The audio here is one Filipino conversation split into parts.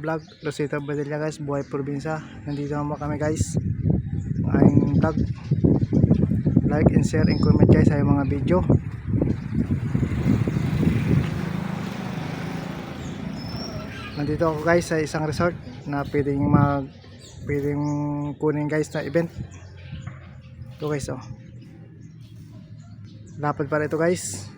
vlog. Rosita Badilla guys. Buhay probinsya. Nandito naman kami guys. Aking vlog. Like and share and comment guys sa mga video. Nandito ako guys sa isang resort na pwedeng mag pwedeng kunin guys na event. Ito guys oh. Lapad para ito guys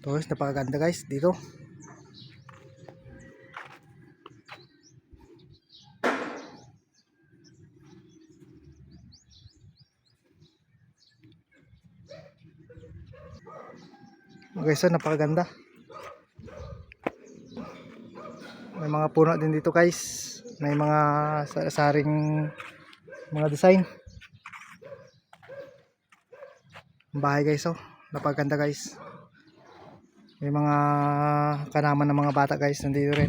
ito napakaganda guys dito Okay, so napakaganda. May mga puno din dito guys. May mga sa- saring mga design. Ang bahay guys oh. Napakaganda guys. May mga kanaman ng mga bata guys nandito rin.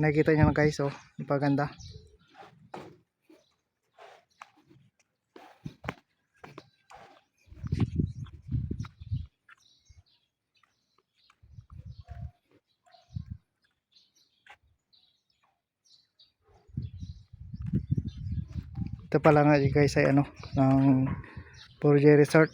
Nakikita niyo na guys oh. Napakaganda. Ito pala nga guys ay ano ng Purje Resort.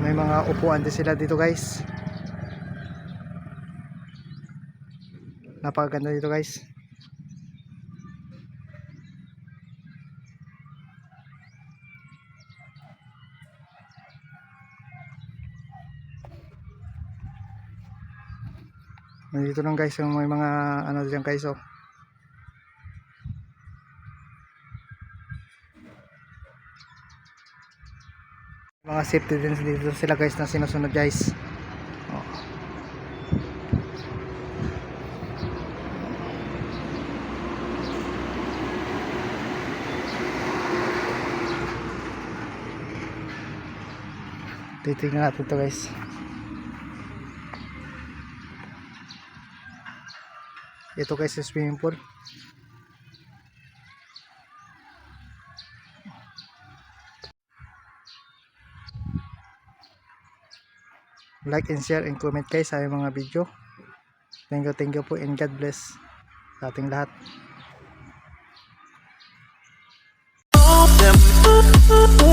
May mga upuan din sila dito guys. Napakaganda dito guys. Nandito lang guys yung may mga ano diyan guys oh. Mga safety din dito sila guys na sinusunod guys. Oh. Titingnan natin to guys. Ito guys sa swimming pool. Like and share and comment guys sa mga video. Thank you, thank you po and God bless sa ating lahat. them